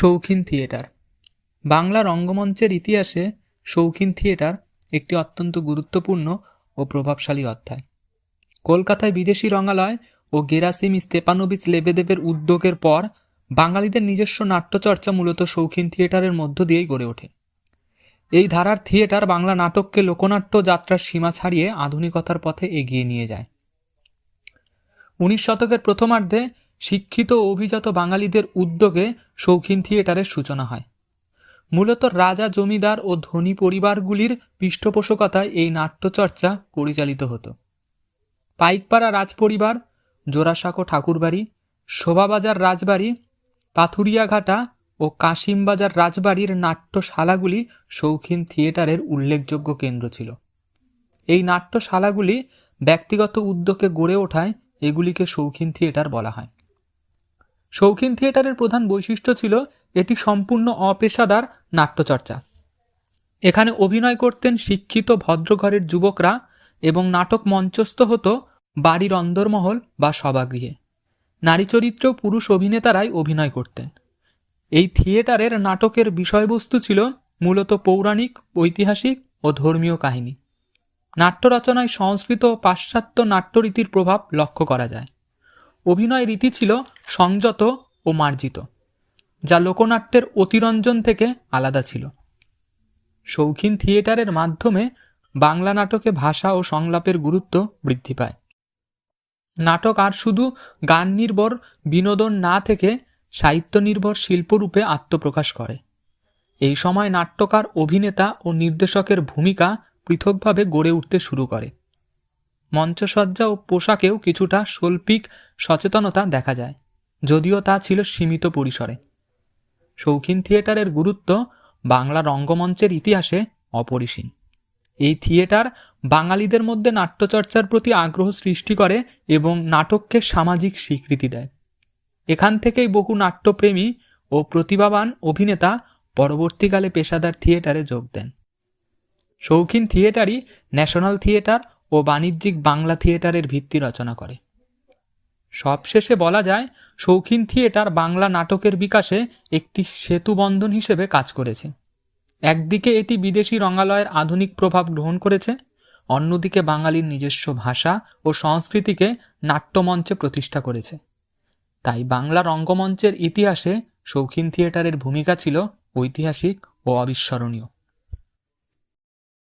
শৌখিন থিয়েটার। বাংলা রঙ্গমঞ্চের ইতিহাসে শৌখিন থিয়েটার একটি অত্যন্ত গুরুত্বপূর্ণ ও প্রভাবশালী অধ্যায়। কলকাতায় বিদেশি রঙালয় ও গেরাসিম স্তেপানোভিচ লেবেদেবের উদ্যোগের পর বাঙালিদের নিজস্ব নাট্যচর্চা মূলত শৌখিন থিয়েটারের মধ্য দিয়েই গড়ে ওঠে। এই ধারার থিয়েটার বাংলা নাটককে লোকনাট্য যাত্রার সীমা ছাড়িয়ে আধুনিকতার পথে এগিয়ে নিয়ে যায়। উনিশ শতকের প্রথমার্ধে শিক্ষিত অভিজাত বাঙালিদের উদ্যোগে শৌখিন থিয়েটারের সূচনা হয়। মূলত রাজা, জমিদার ও ধনী পরিবারগুলির পৃষ্ঠপোষকতায় এই নাট্যচর্চা পরিচালিত হতো। পাইকপাড়া রাজপরিবার, জোড়াসাঁকো ঠাকুরবাড়ি, শোভাবাজার রাজবাড়ি, পাথুরিয়াঘাটা ও কাশিমবাজার রাজবাড়ির নাট্যশালাগুলি শৌখিন থিয়েটারের উল্লেখযোগ্য কেন্দ্র ছিল। এই নাট্যশালাগুলি ব্যক্তিগত উদ্যোগে গড়ে ওঠায় এগুলিকে শৌখিন থিয়েটার বলা হয়। শৌখিন থিয়েটারের প্রধান বৈশিষ্ট্য ছিল এটি সম্পূর্ণ অপেশাদার নাট্যচর্চা। এখানে অভিনয় করতেন শিক্ষিত ভদ্রঘরের যুবকরা এবং নাটক মঞ্চস্থ হতো বাড়ির অন্দরমহল বা সভাগৃহে। নারী চরিত্র পুরুষ অভিনেতারাই অভিনয় করতেন। এই থিয়েটারের নাটকের বিষয়বস্তু ছিল মূলত পৌরাণিক, ঐতিহাসিক ও ধর্মীয় কাহিনী। নাট্য রচনায় সংস্কৃত ও পাশ্চাত্য নাট্যরীতির প্রভাব লক্ষ্য করা যায়। অভিনয় রীতি ছিল সংযত ও মার্জিত, যা লোকনাট্যের অতিরঞ্জন থেকে আলাদা ছিল। শৌখিন থিয়েটারের মাধ্যমে বাংলা নাটকে ভাষা ও সংলাপের গুরুত্ব বৃদ্ধি পায়। নাটক আর শুধু গান নির্ভর বিনোদন না থেকে সাহিত্য নির্ভর শিল্পরূপে আত্মপ্রকাশ করে। এই সময় নাট্যকার, অভিনেতা ও নির্দেশকের ভূমিকা পৃথকভাবে গড়ে উঠতে শুরু করে। মঞ্চসজ্জা ও পোশাকেও কিছুটা শৈল্পিক সচেতনতা দেখা যায়। যদিও তা ছিল সীমিত পরিসরে। শৌখিন থিয়েটারের গুরুত্ব বাংলা রঙ্গমঞ্চের ইতিহাসে অপরিসীম। এই থিয়েটার বাঙালিদের মধ্যে নাট্যচর্চার প্রতি আগ্রহ সৃষ্টি করে এবং নাটককে সামাজিক স্বীকৃতি দেয়। এখান থেকেই বহু নাট্যপ্রেমী ও প্রতিভাবান অভিনেতা পরবর্তীকালে পেশাদার থিয়েটারে যোগ দেন। শৌখিন থিয়েটারই ন্যাশনাল থিয়েটার ও বাণিজ্যিক বাংলা থিয়েটারের ভিত্তি রচনা করে। সবশেষে বলা যায়, শৌখিন থিয়েটার বাংলা নাটকের বিকাশে একটি সেতুবন্ধন হিসেবে কাজ করেছে। একদিকে এটি বিদেশি রঙ্গালয়ের আধুনিক প্রভাব গ্রহণ করেছে, অন্যদিকে বাঙালির নিজস্ব ভাষা ও সংস্কৃতিকে নাট্যমঞ্চে প্রতিষ্ঠা করেছে। তাই বাংলা রঙ্গমঞ্চের ইতিহাসে শৌখিন থিয়েটারের ভূমিকা ছিল ঐতিহাসিক ও অবিস্মরণীয়।